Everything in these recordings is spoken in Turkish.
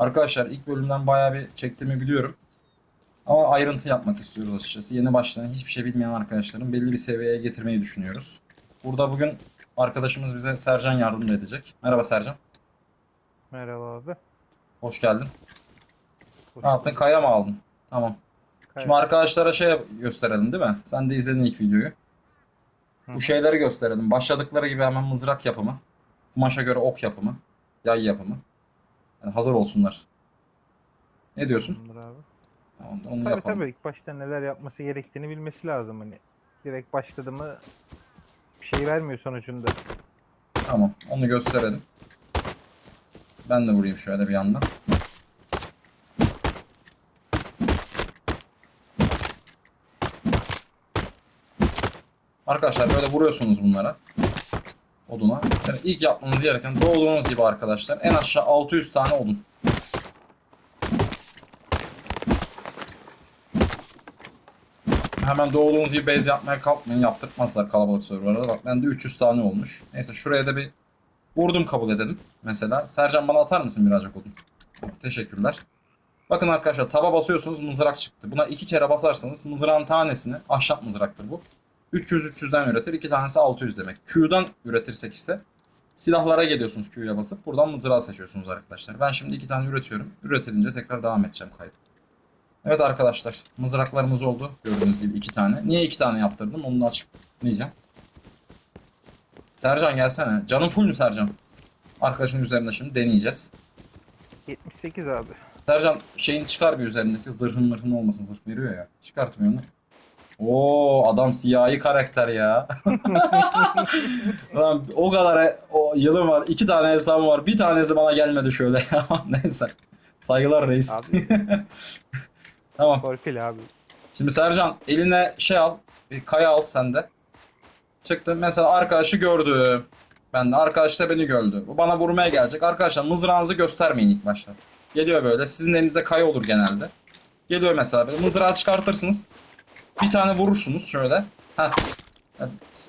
Arkadaşlar ilk bölümden bayağı bir çektiğimi biliyorum. Ama ayrıntı yapmak istiyoruz açıkçası. Yeni başlayan hiçbir şey bilmeyen arkadaşların belli bir seviyeye getirmeyi düşünüyoruz. Burada bugün arkadaşımız bize Sercan yardım edecek. Merhaba Sercan. Merhaba abi. Hoş geldin. Hoş Ne yaptın? Kaya mı aldın? Tamam. Kaya. Şimdi arkadaşlara şey gösterelim değil mi? Sen de izledin ilk videoyu. Hı Bu şeyleri gösterelim. Başladıkları gibi hemen mızrak yapımı. Kumaşa göre ok yapımı. Yay yapımı. Yani hazır olsunlar. Ne diyorsun? Tamamdır abi. Tamam, onu Tabii yapalım. tabii ilk başta neler yapması gerektiğini bilmesi lazım hani. Direkt başladı mı bir şey vermiyor sonucunda. Tamam, onu gösterelim. Ben de vurayım şöyle bir yandan. Arkadaşlar böyle vuruyorsunuz bunlara. Oduna. Yani ilk yapmanız gereken doğduğunuz gibi arkadaşlar en aşağı 600 tane odun. Hemen doğduğunuz gibi base yapmaya kalkmayın. Yaptırtmazlar kalabalık serverlara. Bak bende 300 tane olmuş. Neyse şuraya da bir vurdum kabul edelim. Mesela. Sercan bana atar mısın birazcık odun? Teşekkürler. Bakın arkadaşlar taba basıyorsunuz mızrak çıktı. Buna iki kere basarsanız mızrağın tanesini ahşap mızraktır bu. 300-300'den üretir. iki tanesi 600 demek. Q'dan üretirsek ise silahlara geliyorsunuz Q'ya basıp buradan mızrağı seçiyorsunuz arkadaşlar. Ben şimdi iki tane üretiyorum. Üretilince tekrar devam edeceğim kaydı. Evet arkadaşlar mızraklarımız oldu. Gördüğünüz gibi iki tane. Niye iki tane yaptırdım onu da açıklayacağım. Sercan gelsene. Canın full mü Sercan? Arkadaşın üzerinde şimdi deneyeceğiz. 78 abi. Sercan şeyin çıkar bir üzerindeki zırhın mırhın olmasın zırh veriyor ya. Çıkartmıyor onu. Oo adam siyahi karakter ya. Lan o kadar e- o yılım var. iki tane hesabım var. Bir tanesi bana gelmedi şöyle. Neyse. Saygılar reis. Abi tamam. torpil abi. Şimdi Sercan eline şey al. Bir kaya al sen de. Çıktı. Mesela arkadaşı gördü. Ben de arkadaş da beni gördü. Bu bana vurmaya gelecek. Arkadaşlar mızrağınızı göstermeyin ilk başta. Geliyor böyle. Sizin elinizde kaya olur genelde. Geliyor mesela böyle. Mızrağı çıkartırsınız. Bir tane vurursunuz şöyle. Heh.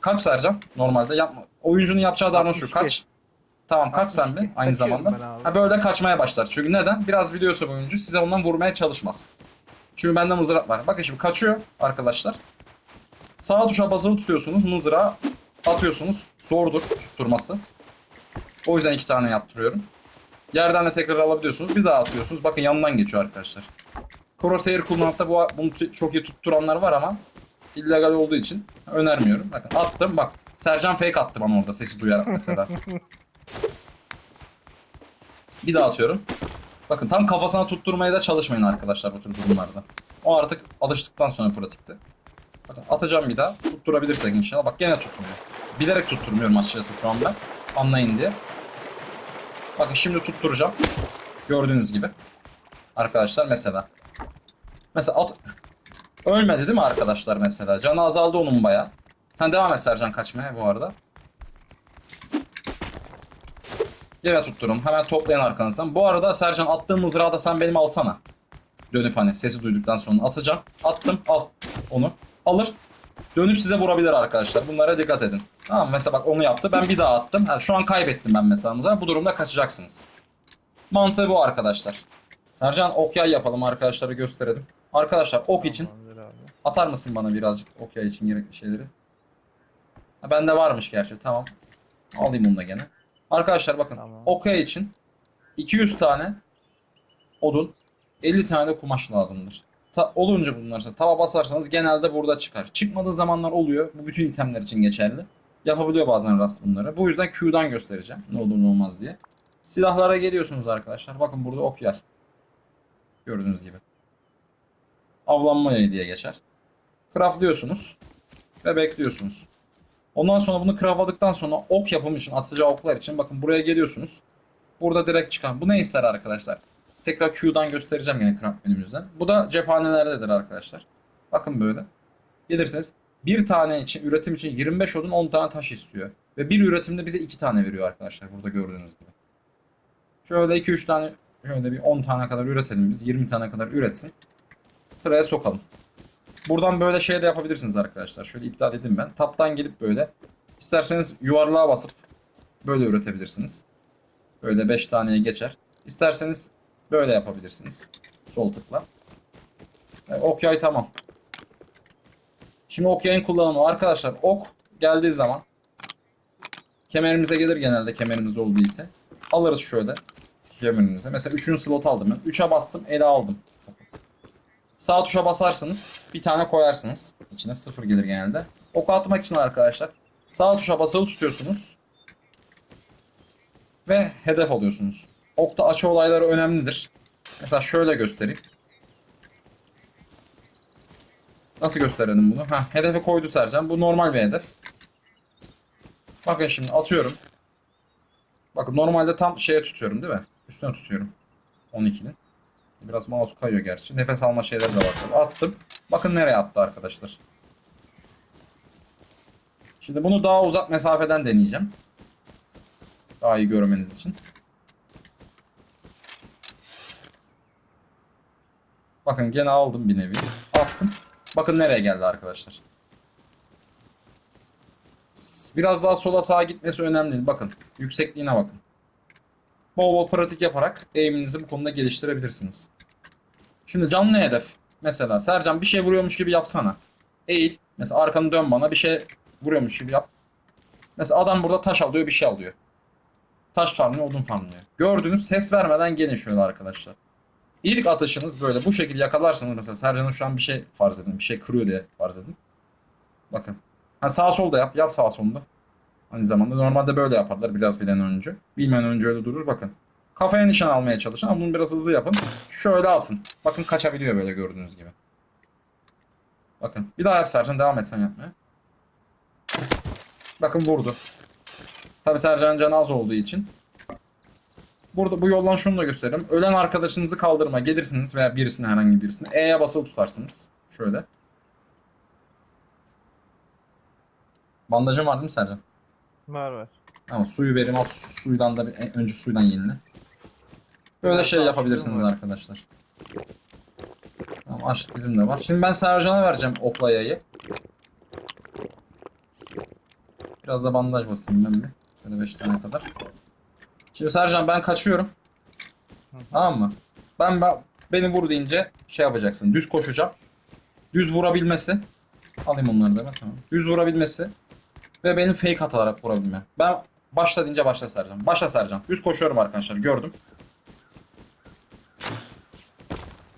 Kaç Sercan? Normalde yapma. Oyuncunun yapacağı davranış şu. 62. Kaç? Tamam kaç sen bir 62. aynı zamanda. Ha böyle kaçmaya başlar. Çünkü neden? Biraz biliyorsa bu oyuncu size ondan vurmaya çalışmaz. Çünkü bende mızrak var. Bakın şimdi kaçıyor arkadaşlar. Sağ tuşa basılı tutuyorsunuz. Mızrağı atıyorsunuz. Zordur tutturması. O yüzden iki tane yaptırıyorum. Yerden de tekrar alabiliyorsunuz. Bir daha atıyorsunuz. Bakın yanından geçiyor arkadaşlar. Crosshair kullanıp da bu, bunu çok iyi tutturanlar var ama illegal olduğu için önermiyorum. Bakın attım bak. Sercan fake attı bana orada sesi duyarak mesela. Bir daha atıyorum. Bakın tam kafasına tutturmaya da çalışmayın arkadaşlar bu tür durumlarda. O artık alıştıktan sonra pratikte. Bakın atacağım bir daha. Tutturabilirsek inşallah. Bak gene tutmuyor. Bilerek tutturmuyorum açıkçası şu an ben. Anlayın diye. Bakın şimdi tutturacağım. Gördüğünüz gibi. Arkadaşlar mesela. Mesela at... Ölmedi değil mi arkadaşlar mesela? Canı azaldı onun baya. Sen devam et Sercan kaçmaya bu arada. Yine tutturum. Hemen toplayın arkanızdan. Bu arada Sercan attığım mızrağı da sen benim alsana. Dönüp hani sesi duyduktan sonra atacağım. Attım al onu. Alır. Dönüp size vurabilir arkadaşlar. Bunlara dikkat edin. Tamam mesela bak onu yaptı. Ben bir daha attım. Ha, şu an kaybettim ben mesela mızrağı. Bu durumda kaçacaksınız. Mantığı bu arkadaşlar. Sercan ok yay yapalım arkadaşlara gösterelim. Arkadaşlar ok için Tamamdır abi. Atar mısın bana birazcık okya için gerekli şeyleri? Ha, bende varmış gerçi tamam. Alayım bunu da gene. Arkadaşlar bakın Tamam. okya için 200 tane odun 50 tane de kumaş lazımdır. Ta, olunca bunlar tava basarsanız genelde burada çıkar. Çıkmadığı zamanlar oluyor. Bu bütün itemler için geçerli. Yapabiliyor bazen rast bunları. Bu yüzden Q'dan göstereceğim. Ne olur ne olmaz diye. Silahlara geliyorsunuz arkadaşlar. Bakın burada ok yer. Gördüğünüz gibi. Avlanma yayı diye geçer. Craftliyorsunuz ve bekliyorsunuz. Ondan sonra bunu craftladıktan sonra ok yapımı için atacağı oklar için bakın buraya geliyorsunuz. Burada direkt çıkan. Bu ne ister arkadaşlar? Tekrar Q'dan göstereceğim yine craft menümüzden. Bu da cephanelerdedir arkadaşlar. Bakın böyle. Gelirsiniz. Bir tane için üretim için 25 odun 10 tane taş istiyor. Ve bir üretimde bize 2 tane veriyor arkadaşlar burada gördüğünüz gibi. Şöyle 2-3 tane şöyle bir 10 tane kadar üretelim biz. 20 tane kadar üretsin. Sıraya sokalım. Buradan böyle şey de yapabilirsiniz arkadaşlar. Şöyle iptal edeyim ben. Taptan gelip böyle. İsterseniz yuvarlığa basıp böyle üretebilirsiniz. Böyle 5 taneye geçer. İsterseniz Böyle yapabilirsiniz. Sol tıkla. Evet, ok yay tamam. Şimdi ok yayın kullanımı. Arkadaşlar ok geldiği zaman kemerimize gelir genelde kemerimiz olduğu ise. Alırız şöyle kemerimize. Mesela 3. slot aldım ben. 3'e bastım ele aldım. Sağ tuşa basarsanız bir tane koyarsınız. İçine sıfır gelir genelde. Ok atmak için arkadaşlar sağ tuşa basılı tutuyorsunuz. Ve hedef alıyorsunuz. Okta açı olayları önemlidir. Mesela şöyle göstereyim. Nasıl gösterelim bunu? Ha, hedefe koydu Sercan. Bu normal bir hedef. Bakın şimdi atıyorum. Bakın normalde tam şeye tutuyorum değil mi? Üstüne tutuyorum. 12'nin. Biraz mouse kayıyor gerçi. Nefes alma şeyleri de var. Attım. Bakın nereye attı arkadaşlar. Şimdi bunu daha uzak mesafeden deneyeceğim. Daha iyi görmeniz için. Bakın gene aldım bir nevi. Attım. Bakın nereye geldi arkadaşlar. Biraz daha sola sağa gitmesi önemli değil. Bakın yüksekliğine bakın. Bol bol pratik yaparak eğiminizi bu konuda geliştirebilirsiniz. Şimdi canlı hedef. Mesela Sercan bir şey vuruyormuş gibi yapsana. Eğil. Mesela arkanı dön bana bir şey vuruyormuş gibi yap. Mesela adam burada taş alıyor bir şey alıyor. Taş farmlıyor odun farmlıyor. Gördüğünüz ses vermeden şöyle arkadaşlar. İlk atışınız böyle bu şekilde yakalarsanız mesela Sercan'ın şu an bir şey farz edin. Bir şey kırıyor diye farz edin. Bakın. Ha sağ sol da yap. Yap sağ solda. Aynı zamanda normalde böyle yaparlar biraz bilen önce. Bilmeyen önce öyle durur bakın. Kafaya nişan almaya çalışın ama bunu biraz hızlı yapın. Şöyle atın. Bakın kaçabiliyor böyle gördüğünüz gibi. Bakın. Bir daha yap Sercan devam et sen yapmaya. Bakın vurdu. Tabi Sercan'ın canı az olduğu için. Burada bu yoldan şunu da göstereyim. Ölen arkadaşınızı kaldırma gelirsiniz veya birisine herhangi birisine. E'ye basılı tutarsınız. Şöyle. Bandajın var değil mi Sercan? Var var. Ama suyu verim al suydan da bir, önce suydan yenile. Böyle şey yapabilirsiniz arkadaşlar. Tamam açlık bizim de var. Şimdi ben Sercan'a vereceğim okla yayı. Biraz da bandaj basayım ben bir. Böyle 5 tane kadar. Şimdi Sercan ben kaçıyorum. Tamam mı? Ben, ben beni vur deyince şey yapacaksın. Düz koşacağım. Düz vurabilmesi. Alayım onları da ben tamam. Düz vurabilmesi. Ve benim fake atarak vurabilmem. Ben başla deyince başla Sercan. Başla Sercan. Düz koşuyorum arkadaşlar. Gördüm.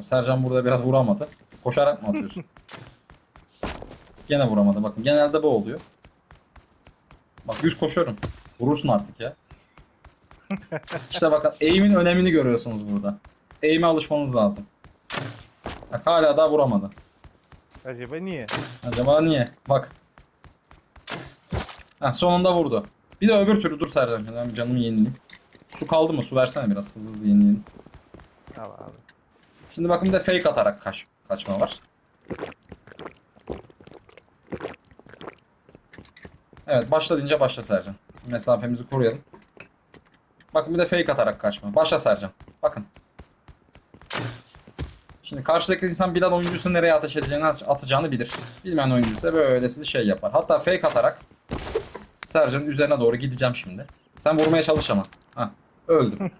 Sercan burada biraz vuramadı. Koşarak mı atıyorsun? Gene vuramadı. Bakın genelde bu oluyor. Bak düz koşuyorum. Vurursun artık ya. İşte bakın aim'in önemini görüyorsunuz burada. Aim'e alışmanız lazım. Bak hala daha vuramadı. Acaba niye? Acaba niye? Bak. Heh, sonunda vurdu. Bir de öbür türlü dur Sercan. Ben bir canımı yenileyim. Su kaldı mı? Su versene biraz hızlı hızlı yenileyelim. Al abi. Şimdi bakın bir de fake atarak kaç, kaçma var. Evet başla deyince başla Sercan. Mesafemizi koruyalım. Bakın bir de fake atarak kaçma. Başla Sercan. Bakın. Şimdi karşıdaki insan bilen oyuncuysa nereye ateş edeceğini atacağını bilir. Bilmeyen oyuncuysa böyle sizi şey yapar. Hatta fake atarak Sercan'ın üzerine doğru gideceğim şimdi. Sen vurmaya çalış ama. Ha, öldüm.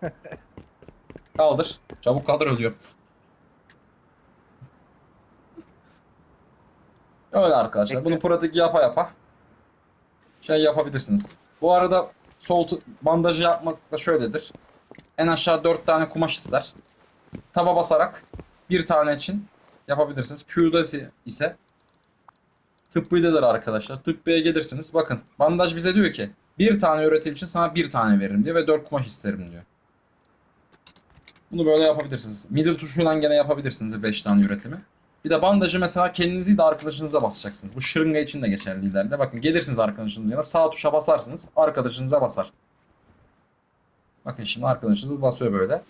Kaldır. Çabuk kaldır ölüyor. Öyle arkadaşlar. Bunu pratik yapa yapa şey yapabilirsiniz. Bu arada sol bandajı yapmak da şöyledir. En aşağı 4 tane kumaş ister. Taba basarak bir tane için yapabilirsiniz. Q'da ise- ise tıbbıdadır arkadaşlar. Tıbbıya gelirsiniz. Bakın bandaj bize diyor ki bir tane üretim için sana bir tane veririm diyor ve 4 kumaş isterim diyor. Bunu böyle yapabilirsiniz. Middle tuşuyla gene yapabilirsiniz 5 tane üretimi. Bir de bandajı mesela kendinizi de arkadaşınıza basacaksınız. Bu şırınga için de geçerli ileride. Bakın gelirsiniz arkadaşınızın yanına sağ tuşa basarsınız. Arkadaşınıza basar. Bakın şimdi arkadaşınız basıyor böyle.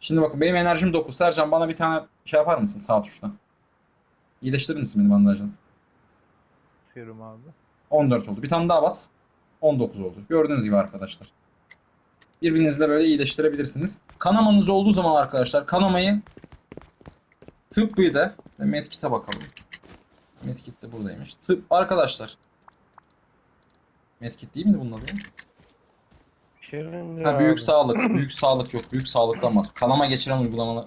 Şimdi bakın benim enerjim 9. Sercan bana bir tane şey yapar mısın sağ tuştan? İyileştirir misin benim bandajını? Tutuyorum abi. 14 oldu. Bir tane daha bas. 19 oldu. Gördüğünüz gibi arkadaşlar. Birbirinizle böyle iyileştirebilirsiniz. Kanamanız olduğu zaman arkadaşlar kanamayı tıbbi de ve medkit'e bakalım. Medkit de buradaymış. Tıp arkadaşlar. Medkit değil miydi bunun adı? Ha, büyük sağlık. Büyük sağlık yok. Büyük sağlıktan bahsediyorum. Kanama geçiren uygulamalar.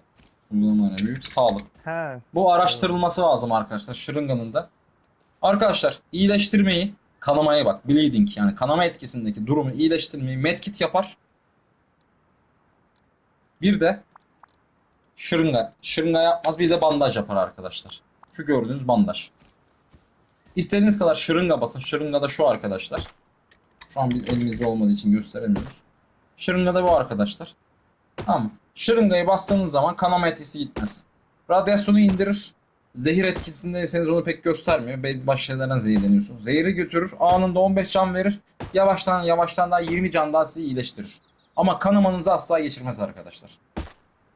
Uygulamalar. Büyük sağlık. Ha, Bu araştırılması lazım arkadaşlar. Şırınganın da. Arkadaşlar iyileştirmeyi, kanamaya bak. Bleeding yani kanama etkisindeki durumu iyileştirmeyi medkit yapar. Bir de şırınga. Şırınga yapmaz. Bir de bandaj yapar arkadaşlar. Şu gördüğünüz bandaj. İstediğiniz kadar şırınga basın. Şırınga da şu arkadaşlar. Şu an elimizde olmadığı için gösteremiyoruz. Şırınga da bu arkadaşlar. Tamam? Şırıngayı bastığınız zaman kanama etkisi gitmez. Radyasyonu indirir. Zehir etkisindeyseniz onu pek göstermiyor. Belli başlı şeylerden zehirleniyorsunuz. Zehri götürür. Anında 15 can verir. Yavaştan yavaştan daha 20 can daha sizi iyileştirir. Ama kanamanızı asla geçirmez arkadaşlar.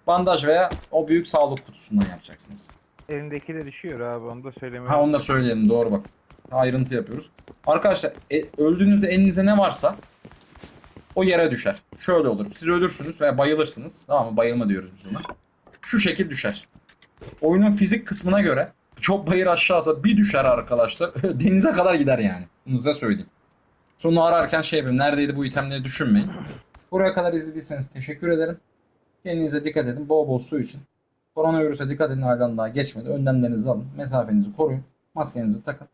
Bandaj veya o büyük sağlık kutusundan yapacaksınız. elindeki de düşüyor abi onu da söylemeyi. Ha onu da söyleyelim doğru bak. Ayrıntı yapıyoruz. Arkadaşlar e, öldüğünüzde elinizde ne varsa o yere düşer. Şöyle olur. Siz ölürsünüz veya bayılırsınız. Tamam mı? Bayılma diyoruz biz ona. Şu şekil düşer. Oyunun fizik kısmına göre çok bayır aşağısa bir düşer arkadaşlar. Denize kadar gider yani. Bunu size söyleyeyim. Sonra ararken şey yapayım. Neredeydi bu itemleri düşünmeyin. Buraya kadar izlediyseniz teşekkür ederim. Kendinize dikkat edin. Bol bol su için. Koronavirüse dikkat edin halen daha geçmedi. Önlemlerinizi alın. Mesafenizi koruyun. Maskenizi takın.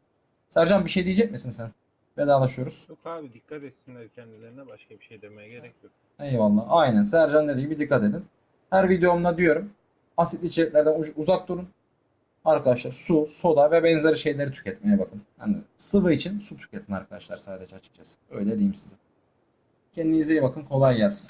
Sercan bir şey diyecek misin sen? Vedalaşıyoruz. Yok abi dikkat etsinler kendilerine başka bir şey demeye gerek yok. Eyvallah. Aynen. Sercan dediği gibi dikkat edin. Her videomda diyorum. Asitli içeriklerden uz- uzak durun. Arkadaşlar su, soda ve benzeri şeyleri tüketmeye bakın. Yani sıvı için su tüketin arkadaşlar sadece açıkçası. Öyle diyeyim size. Kendinize iyi bakın. Kolay gelsin.